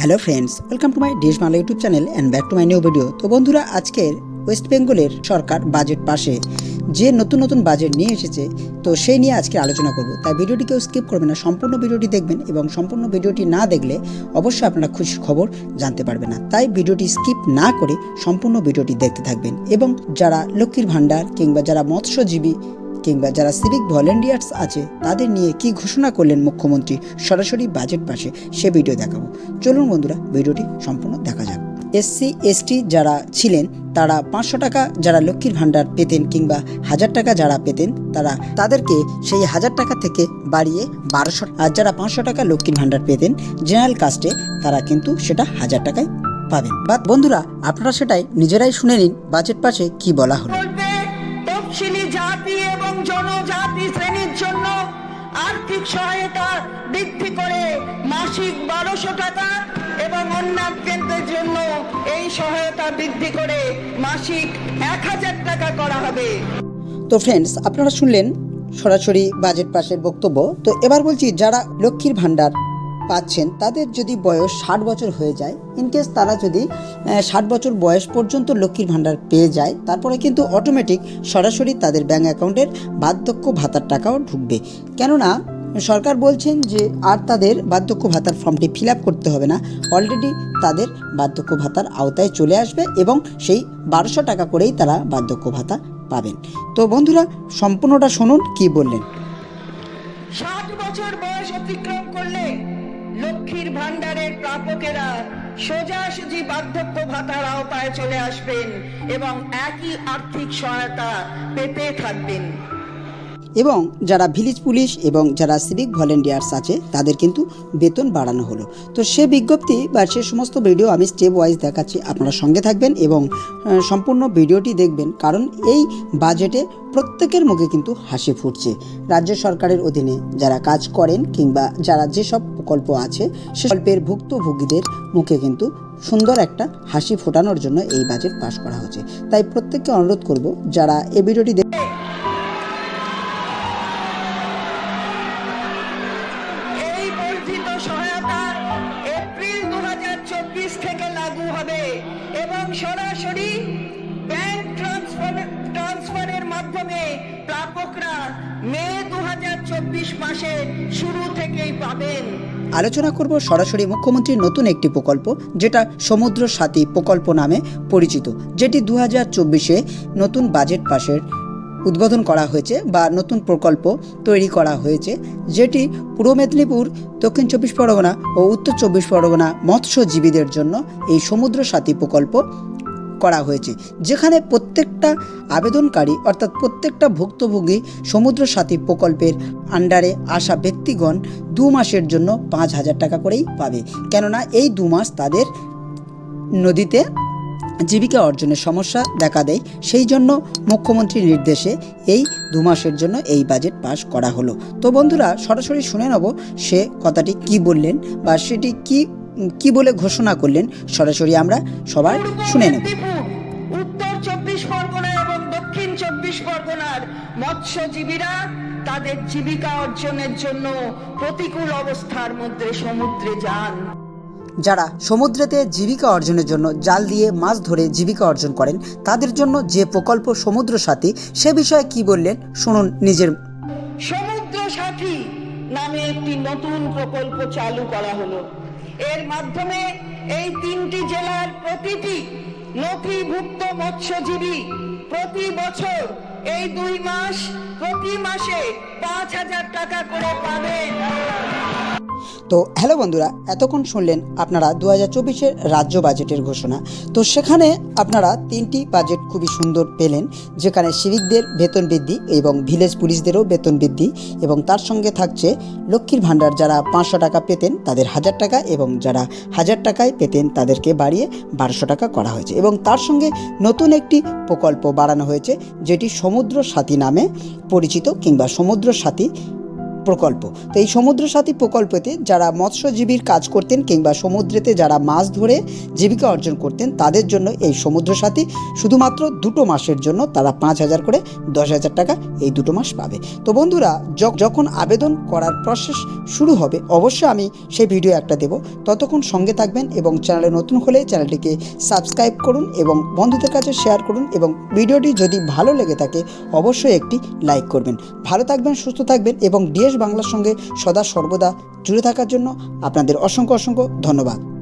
Hello friends, welcome to my dish Mala YouTube channel and back to my new video তো বন্ধুরা, আজকের West বেঙ্গলের সরকার budget পাশে যে নতুন নতুন বাজেট নিয়ে এসেছে, তো সেই নিয়ে আজকে আলোচনা করব। তাই ভিডিওটি কেউ স্কিপ করবেন না, সম্পূর্ণ ভিডিওটি দেখবেন এবং সম্পূর্ণ ভিডিওটি না দেখলে অবশ্যই আপনারা খুশির খবর জানতে পারবেন না। তাই ভিডিওটি স্কিপ না করে সম্পূর্ণ ভিডিওটি দেখতে থাকবেন এবং যারা লক্ষ্মীর ভাণ্ডার কিংবা যারা মৎস্যজীবী কিংবা যারা সিভিক ভলেন্টিয়ার্স আছে, তাদের নিয়ে কি ঘোষণা করলেন মুখ্যমন্ত্রী সরাসরি বাজেট পাশে, সে ভিডিও দেখাবো। চলুন বন্ধুরা ভিডিওটি সম্পূর্ণ দেখা যাক। এসসি, এসটি যারা ছিলেন, তারা পাঁচশো টাকা যারা লক্ষ্মীর ভাণ্ডার পেতেন কিংবা হাজার টাকা যারা পেতেন, তারা তাদেরকে সেই হাজার টাকা থেকে বাড়িয়ে বারোশো, আর যারা পাঁচশো টাকা লক্ষ্মীর ভাণ্ডার পেতেন জেনারেল কাস্টে তারা কিন্তু সেটা হাজার টাকায় পাবেন। বা বন্ধুরা, আপনারা সেটাই নিজেরাই শুনে নিন বাজেট পাশে কি বলা হলো। তফসিলি জাতি এবং জনজাতি শ্রেণির জন্য আর্থিক সহায়তা বৃদ্ধি করে মাসিক বারোশো টাকা এবং অন্যান্যদের জন্য এই সহায়তা বৃদ্ধি করে মাসিক এক হাজার টাকা করা হবে। তো ফ্রেন্ডস আপনারা শুনলেন সরাসরি বাজেট পাশের বক্তব্য। তো এবার বলছি, যারা লক্ষ্মীর ভাণ্ডার পাচ্ছেন, তাদের যদি বয়স ষাট বছর হয়ে যায় ইনকেস তারা যদি ষাট বছর বয়স পর্যন্ত লক্ষ্মীর ভাণ্ডার পেয়ে যায়, তারপরে কিন্তু অটোমেটিক সরাসরি তাদের ব্যাঙ্ক অ্যাকাউন্টের বার্ধক্য ভাতার টাকাও ঢুকবে। কেননা, সরকার বলছেন যে আর তাদের বার্ধক্য ভাতার ফর্মটি ফিল আপ করতে হবে না অলরেডি তাদের বার্ধক্য ভাতার আওতায় চলে আসবে এবং সেই বারোশো টাকা করেই তারা বার্ধক্য ভাতা পাবেন। তো বন্ধুরা, সম্পূর্ণটা শুনুন কি বললেন। ষাট বছর বয়স অতিক্রম ভাণ্ডারের প্রাপকেরা সোজাসুজি বার্ধক্য ভাতার আওতায় চলে আসবেন এবং একই আর্থিক সহায়তা পেতে থাকবেন। এবং যারা ভিলেজ পুলিশ এবং যারা সিভিক ভলেন্টিয়ার্স আছে, তাদের কিন্তু বেতন বাড়ানো হলো। তো সে বিজ্ঞপ্তি বা সে সমস্ত ভিডিও আমি স্টেপ ওয়াইজ দেখাচ্ছি, আপনারা সঙ্গে থাকবেন এবং সম্পূর্ণ ভিডিওটি দেখবেন, কারণ এই বাজেটে প্রত্যেকের মুখে কিন্তু হাসি ফুটছে। রাজ্য সরকারের অধীনে যারা কাজ করেন কিংবা যারা যেসব প্রকল্প আছে, সে প্রকল্পের ভুক্তভোগীদের মুখে কিন্তু সুন্দর একটা হাসি ফোটানোর জন্য এই বাজেট পাশ করা হচ্ছে। তাই প্রত্যেককে অনুরোধ করব, যারা এই ভিডিওটি দেখ- এপ্রিল দু থেকে লাগু হবে এবং সরাসরি ব্যাংক ট্রান্সফার, ট্রান্সফারের মাধ্যমে প্রাপকরা মে দু মাসের শুরু থেকেই পাবেন। আলোচনা করব সরাসরি মুখ্যমন্ত্রীর নতুন একটি প্রকল্প, যেটা সমুদ্র সাথী প্রকল্প নামে পরিচিত, যেটি দু হাজার নতুন বাজেট পাশের উদ্বোধন করা হয়েছে বা নতুন প্রকল্প তৈরি করা হয়েছে, যেটি পূর্ব মেদিনীপুর, দক্ষিণ চব্বিশ পরগনা ও উত্তর চব্বিশ পরগনা মৎস্যজীবীদের জন্য এই সমুদ্র সাথী প্রকল্প করা হয়েছে, যেখানে প্রত্যেকটা আবেদনকারী অর্থাৎ প্রত্যেকটা ভুক্তভোগী সমুদ্র সাথী প্রকল্পের আন্ডারে আসা ব্যক্তিগণ দু মাসের জন্য পাঁচ হাজার টাকা করেই পাবে। কেননা এই দু মাস তাদের নদীতে জীবিকা অর্জনের সমস্যা দেখা দেয়। সেই জন্য মুখ্যমন্ত্রীর নির্দেশে এই দু মাসের জন্য এই বাজেট পাশ করা হলো। তো বন্ধুরা, সরাসরি শুনে নেব সে কথাটি কি বললেন বা সেটি কি কি বলে ঘোষণা করলেন। সরাসরি আমরা সবার শুনে নেব। উত্তর চব্বিশ পরগনা এবং দক্ষিণ চব্বিশ পরগনার মৎস্যজীবীরা তাদের জীবিকা অর্জনের জন্য প্রতিকূল অবস্থার মধ্যে সমুদ্রে যান। যারা সমুদ্রেতে জীবিকা অর্জনের জন্য জাল দিয়ে মাছ ধরে জীবিকা অর্জন করেন, তাদের জন্য যে প্রকল্প সমুদ্র সাথী, সে বিষয়ে কি বললেন? শুনুন নিজের সমুদ্র সাথী নামে একটি নতুন প্রকল্প চালু করা হলো। এর মাধ্যমে এই তিনটি জেলার প্রতিটি নথিভুক্ত মৎস্যজীবী প্রতি বছর এই দুই মাস, প্রতি মাসে পাঁচ হাজার টাকা করে পাবেন তো হ্যালো বন্ধুরা, এতক্ষণ শুনলেন আপনারা দু হাজার চব্বিশের রাজ্য বাজেটের ঘোষণা। তো সেখানে আপনারা তিনটি বাজেট খুবই সুন্দর পেলেন, যেখানে সিভিকদের বেতন বৃদ্ধি এবং ভিলেজ পুলিশদেরও বেতন বৃদ্ধি এবং তার সঙ্গে থাকছে লক্ষ্মীর ভাণ্ডার, যারা পাঁচশো টাকা পেতেন তাদের হাজার টাকা এবং যারা হাজার টাকায় পেতেন তাদেরকে বাড়িয়ে বারোশো টাকা করা হয়েছে। এবং তার সঙ্গে নতুন একটি প্রকল্প বাড়ানো হয়েছে, যেটি সমুদ্র সাথী নামে পরিচিত কিংবা সমুদ্র সাথী প্রকল্প। তো এই সমুদ্র সাথী প্রকল্পতে যারা মৎস্যজীবীর কাজ করতেন কিংবা সমুদ্রেতে যারা মাছ ধরে জীবিকা অর্জন করতেন, তাদের জন্য এই সমুদ্র সাথী শুধুমাত্র দুটো মাসের জন্য তারা পাঁচ হাজার করে দশ হাজার টাকা এই দুটো মাস পাবে। তো বন্ধুরা যখন আবেদন করার প্রসেস শুরু হবে, অবশ্যই আমি সেই ভিডিও একটা দেব। ততক্ষণ সঙ্গে থাকবেন এবং চ্যানেলে নতুন হলে চ্যানেলটিকে সাবস্ক্রাইব করুন এবং বন্ধুদের কাছে শেয়ার করুন এবং ভিডিওটি যদি ভালো লেগে থাকে, অবশ্যই একটি লাইক করবেন। ভালো থাকবেন, সুস্থ থাকবেন এবং ডিএস বাংলার সঙ্গে সদা সর্বদা জুড়ে থাকার জন্য আপনাদের অসংখ্য অসংখ্য ধন্যবাদ।